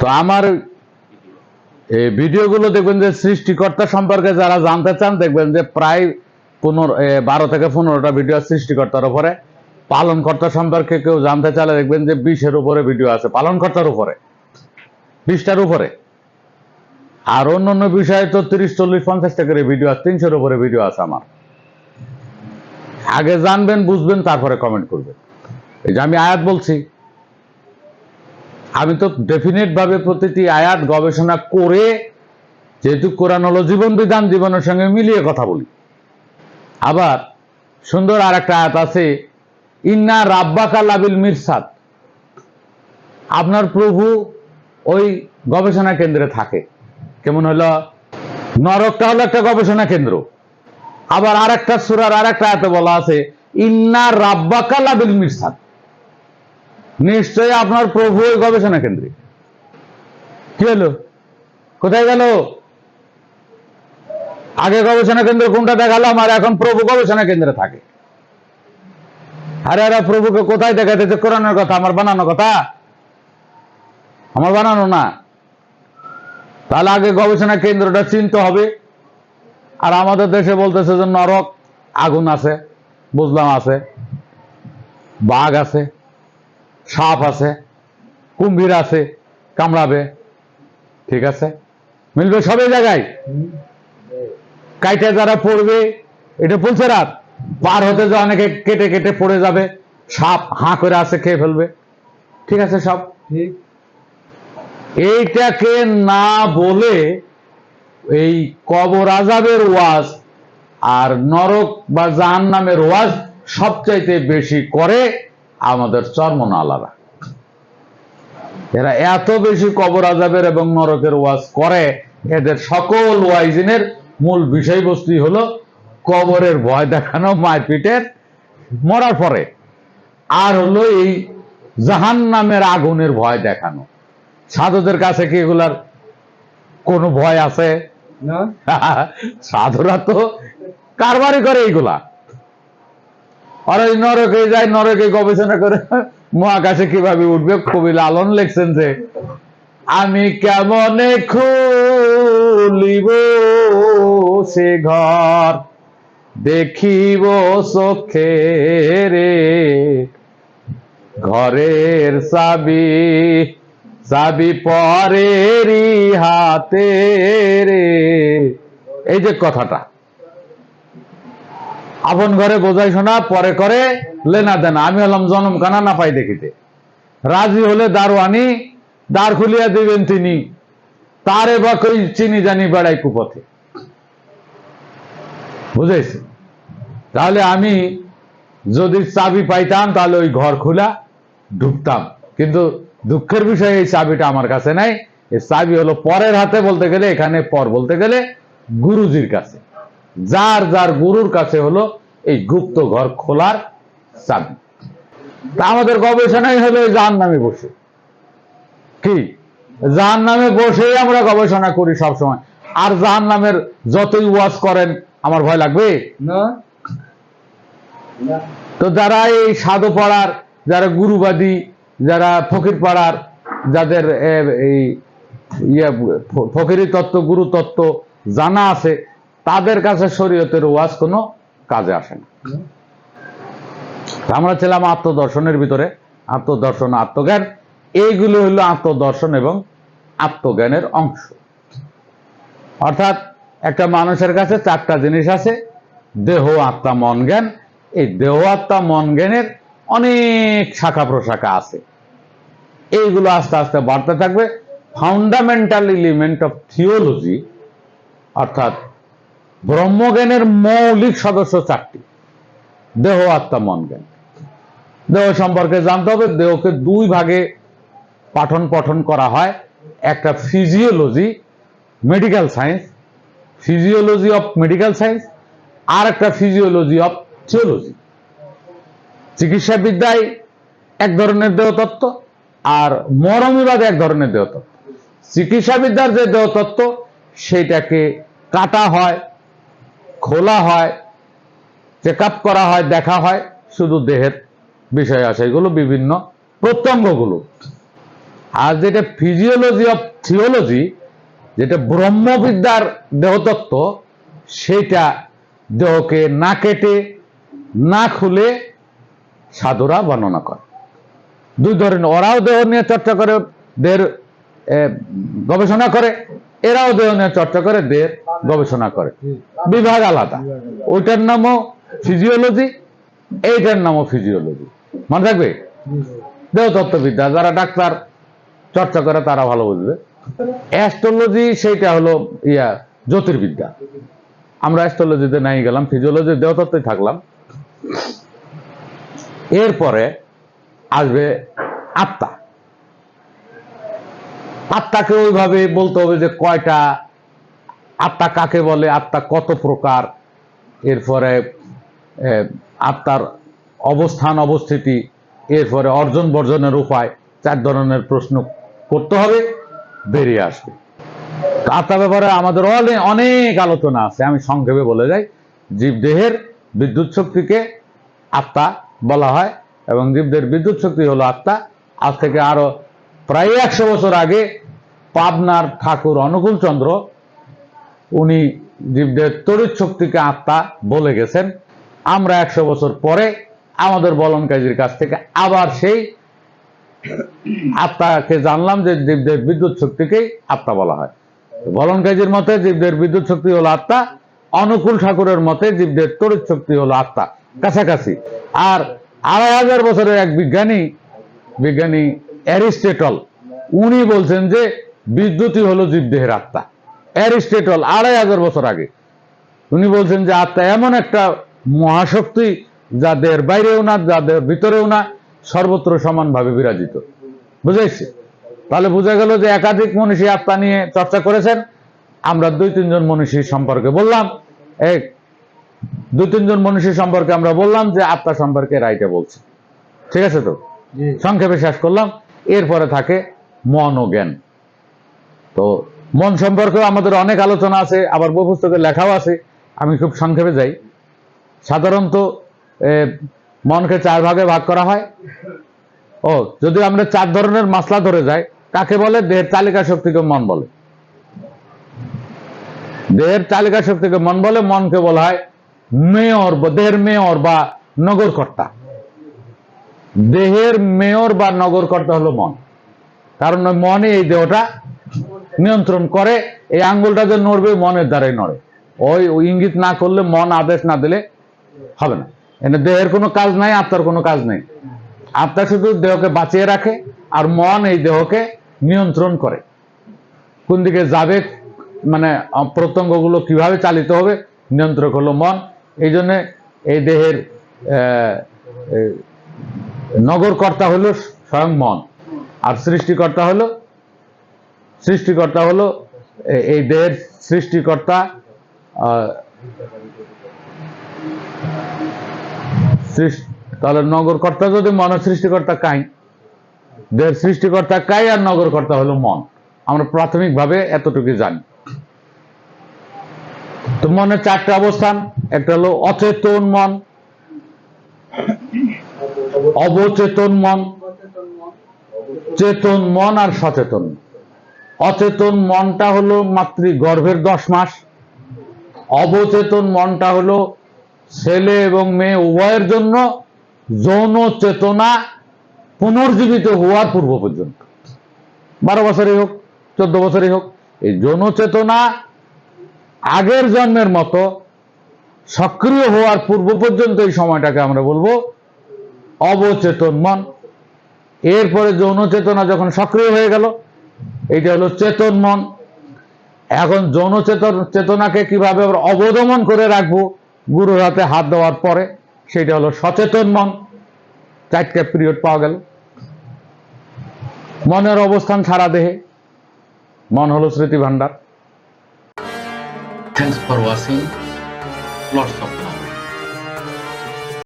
তো আমার এই ভিডিওগুলো দেখবেন যে সৃষ্টিকর্তা সম্পর্কে যারা জানতে চান, দেখবেন যে প্রায় পনেরো বারো থেকে পনেরোটা ভিডিও সৃষ্টিকর্তার উপরে। পালনকর্তা সম্পর্কে কেউ জানতে চাইলে দেখবেন যে বিশের উপরে ভিডিও আছে, পালনকর্তার উপরে। বিশটার উপরে। আর অন্য অন্য বিষয়ে তো তিরিশ, চল্লিশ পঞ্চাশটা করে ভিডিও আছে, তিনশোর উপরে ভিডিও আছে আমার। আগে জানবেন, বুঝবেন, তারপরে কমেন্ট করবেন। এই যে আমি আয়াত বলছি আমি তো ডেফিনেট ভাবে প্রতিটি আয়াত গবেষণা করে যেহেতু কোরআন হলো জীবন বিধান, জীবনের সঙ্গে মিলিয়ে কথা বলি। আবার সুন্দর আর একটা আয়াত আছে, ইন্না রাব্বাকা লাবিল মিরসাদ। আপনার প্রভু ওই গবেষণা কেন্দ্রে থাকে। কেমন হলো? নরকটা হলো একটা গবেষণা কেন্দ্র। আবার আর একটা সুরার আর একটা আয়াতে বলা আছে, ইন্না রাব্বাকা লাবিল মিরসাদ। নিশ্চয়ই আপনার প্রভু ওই গবেষণা কেন্দ্রে। কি হলো? কোথায় গেল? আগে গবেষণা কেন্দ্র কোনটা দেখালাম, আর এখন প্রভু গবেষণা কেন্দ্রে থাকে। আরে আরে, প্রভুকে কোথায় দেখাতে? যে কোরআনের কথা, আমার বানানো কথা। আমার বানানো না। তাহলে আগে গবেষণা কেন্দ্রটা চিনতে হবে। আর আমাদের দেশে বলতেছে যে নরক, আগুন আছে, বুঝলাম আছে, বাঘ আছে। সাপ আছে কুম্ভীর আছে কামড়াবে ঠিক আছে? মিলবে সবই জায়গায়। কাইটা যারা পড়বে এটা বলছে রাত পার হতে যে অনেকে কেটে কেটে পড়ে যাবে সাপ হাঁ করে আছে খেয়ে ফেলবে। ঠিক আছে সব? এইটাকে না বলে এই কবর আজাবের ওয়াজ আর নরক বা জাহান নামের ওয়াজ সবচাইতে বেশি করে আমাদের চর্মনালারা। এরা এত বেশি কবর আজাবের এবং নরকের ওয়াজ করে এদের সকল ওয়াইজিনের মূল বিষয়বস্তুই হলো কবরের ভয় দেখানো মারপিটের মরার পরে। আর হলো এই জাহান নামের আগুনের ভয় দেখানো। সাধুদের কাছে কি এগুলার কোনো ভয় আছে? না। সাধুরা তো কারবারি করে এইগুলা। আর ওই নরকে যায় নরকে গবেষণা করে। মহাকাশে কীভাবে উঠবে? কবি লালন লিখছেন যে, আমি কেমনে খুলিব সে ঘর, দেখিব চোখে রে ঘরের চাবি চাবি পরেরই হাতে রে এই যে কথাটা। আপন ঘরে বোঝাই শোনা, পরে করে লেনা দেনা। আমি হলাম জনম কানা না পাই দেখিতে। রাজি হলে দারোয়ানি দ্বার খুলিয়া দিবেন তিনি। তারে বা কই চিনি জানি বেড়াই কুপথে। বুঝেছি? তাহলে আমি যদি চাবি পাইতাম, তাহলে ওই ঘর খোলা ঢুকতাম। কিন্তু দুঃখের বিষয়ে, এই চাবিটা আমার কাছে নাই। এই চাবি হলো পরের হাতে বলতে গেলে, এখানে পর বলতে গেলে গুরুজির কাছে। যার যার গুরুর কাছে হলো এই গুপ্ত ঘর খোলার চাবি। তা আমাদের গবেষণাই হলো জাহান নামে বসে। কি? জাহান নামে বসেই আমরা গবেষণা করি সব সময় আর জাহান নামের যতই ওয়াজ করেন আমার ভয় লাগবে? না। তো যারা এই সাধু পাড়ার যারা গুরুবাদী যারা ফকির পাড়ার যাদের এই ইয়ে ফকিরি তত্ত্ব গুরু তত্ত্ব জানা আছে তাদের কাছে শরীয়তের ওয়াজ কোনো কাজে আসে না। আমরা ছিলাম আত্মদর্শনের ভিতরে। আত্মদর্শন, আত্মজ্ঞান, এইগুলো হলো আত্মদর্শন এবং আত্মজ্ঞানের অংশ। অর্থাৎ একটা মানুষের কাছে চারটা জিনিস আছে, দেহ, আত্মা, মন, জ্ঞান। এই দেহ, আত্মা, মন, জ্ঞানের অনেক শাখা প্রশাখা আছে। এইগুলো আস্তে আস্তে বাড়তে থাকবে। ফাউন্ডামেন্টাল এলিমেন্ট অফ থিওলজি অর্থাৎ ব্রহ্মজ্ঞানের মৌলিক সদস্য চারটি। দেহ, আত্মা, মন, জ্ঞান। দেহ সম্পর্কে জানতে হবে, দেহকে দুই ভাগে পাঠন পঠন করা হয়। একটা physiology medical science physiology of medical science আর একটা ফিজিওলজি অফ থিওলজি চিকিৎসা বিদ্যায় এক ধরনের দেহতত্ত্ব আর মরমিবাদ এক ধরনের দেহতত্ত্ব চিকিৎসা বিদ্যার যে দেহতত্ত্ব সেটাকে কাটা হয় খোলা হয় চেক করা হয়, দেখা হয়, শুধু দেহের বিষয় আসে। এগুলো বিভিন্ন প্রত্যঙ্গগুলো। আর যেটা ফিজিওলজি অফ থিওলজি যেটা ব্রহ্মবিদ্যার দেহতত্ত্ব, সেটা দেহকে না কেটে, না খুলে সাধুরা বর্ণনা করে। দুই ধরনের, ওরাও দেহ নিয়ে চর্চা করে, দেহের গবেষণা করে এরাও দেহ নিয়ে চর্চা করে দেহের গবেষণা করে। বিভাগ আলাদা। ওইটার নামও ফিজিওলজি এইটার নামও ফিজিওলজি মনে থাকবে? দেহতত্ত্ববিদ্যা যারা ডাক্তার চর্চা করে তারা ভালো বুঝবে। অ্যাস্ট্রোলজি সেইটা হলো ইয়া জ্যোতির্বিদ্যা। আমরা অ্যাস্ট্রোলজিতে নাই গেলাম ফিজিওলজি দেহতত্ত্বে থাকলাম। এরপরে আসবে আত্মা। আত্মাকে ওইভাবে বলতে হবে যে কয়টা আত্মা কাকে বলে, আত্মা কত প্রকার, এরপরে আত্মার অবস্থান, অবস্থিতি, এরপরে অর্জন বর্জনের উপায়, চার ধরনের প্রশ্ন করতে হবে, বেরিয়ে আসবে। আত্মা ব্যাপারে আমাদের অনে- অনেক আলোচনা আছে, আমি সংক্ষেপে বলে যাই। জীবদেহের বিদ্যুৎ শক্তিকে আত্মা বলা হয়, এবং জীবদের বিদ্যুৎ শক্তি হলো আত্মা আজ থেকে আরও প্রায় একশো বছর আগে পাবনার ঠাকুর অনুকূল চন্দ্র, উনি জীবদের তড়িৎ শক্তিকে আত্মা বলে গেছেন। আমরা একশো বছর পরে আমাদের বলন কাজীর কাছ থেকে আবার সেই আত্মাকে জানলাম যে জীবদের বিদ্যুৎ শক্তিকেই আত্মা বলা হয়। বলন কাজীর মতে জীবদের বিদ্যুৎ শক্তি হলো আত্মা, অনুকূল ঠাকুরের মতে জীবদের তড়িৎ শক্তি হলো আত্মা। কাছাকাছি। আর আড়াই হাজার বছরের এক বিজ্ঞানী বিজ্ঞানী অ্যারিস্টেটল। উনি বলছেন যে বিদ্যুৎই হলো জীবদেহের আত্মা। অ্যারিস্টেটল আড়াই হাজার বছর আগে। উনি বলছেন যে আত্মা এমন একটা মহাশক্তি যাদের বাইরেও না যাদের ভিতরেও না সর্বত্র সমানভাবে বিরাজিত। বুঝেছি? তাহলে বোঝা গেল যে একাধিক মনীষী আত্মা নিয়ে চর্চা করেছেন। আমরা দুই তিনজন মনীষী সম্পর্কে বললাম। এক দুই তিনজন মনীষী সম্পর্কে আমরা বললাম যে আত্মা সম্পর্কে রাইটে বলছে। ঠিক আছে তো? সংক্ষেপে শেষ করলাম। এরপরে থাকে মন ও জ্ঞান। তো মন সম্পর্কেও আমাদের অনেক আলোচনা আছে, আবার বই পুস্তকে লেখাও আছে, আমি খুব সংক্ষেপে যাই। সাধারণত মনকে চার ভাগে ভাগ করা হয়। ও, যদি আমরা চার ধরনের মাসলা ধরে যাই, কাকে বলে? দেহের তালিকা শক্তিকে মন বলে। দেহের তালিকা শক্তিকে মন বলে, মনকে বলা হয় মেয়র, দেহের মেয়র বা নগরকর্তা। দেহের মেয়র বা নগরকর্তা হলো মন। কারণ মনে এই দেহটা নিয়ন্ত্রণ করে, এই আঙ্গুলটা যে নড়বে, মনের দ্বারাই নড়ে। ওই ইঙ্গিত না করলে মন আদেশ না দিলে হবে না। এনে দেহের কোনো কাজ নাই, আত্মার কোনো কাজ নেই। আত্মা শুধু দেহকে বাঁচিয়ে রাখে আর মন এই দেহকে নিয়ন্ত্রণ করে। কোন দিকে যাবে মানে প্রত্যঙ্গগুলো কীভাবে চালিত হবে, নিয়ন্ত্রক হলো মন। এই জন্যে এই দেহের নগরকর্তা হলো স্বয়ং মন। আর সৃষ্টিকর্তা হলো সৃষ্টিকর্তা হলো এই দেহের সৃষ্টিকর্তা তাহলে নগরকর্তা যদি মনের সৃষ্টিকর্তা কাই দেহের সৃষ্টিকর্তা কাই আর নগরকর্তা হলো মন। আমরা প্রাথমিকভাবে এতটুকু জানি। তো মনের চারটা অবস্থান, একটা হলো অচেতন মন অবচেতন মন। চেতন মন আর সচেতন। অচেতন মনটা হলো মাতৃ গর্ভের দশ মাস। অবচেতন মনটা হলো ছেলে এবং মেয়ে উভয়ের জন্য যৌন চেতনা পুনর্জীবিত হওয়ার পূর্ব পর্যন্ত। বারো বছরই হোক, চোদ্দ বছরই হোক, এই যৌন চেতনা আগের জন্মের মতো সক্রিয় হওয়ার পূর্ব পর্যন্ত এই সময়টাকে আমরা বলব অবচেতন মন। এরপরে যৌন চেতনা যখন সক্রিয় হয়ে গেল, এইটা হলো চেতন মন। এখন যৌন চেতন চেতনাকে কীভাবে আবার অবদমন করে রাখব, গুরুর হাতে হাত দেওয়ার পরে সেটা হলো সচেতন মন। চারটে পিরিয়ড পাওয়া গেল। মনের অবস্থান সারা দেহে। মন হলো স্মৃতি ভান্ডার Thanks for watching. Lots of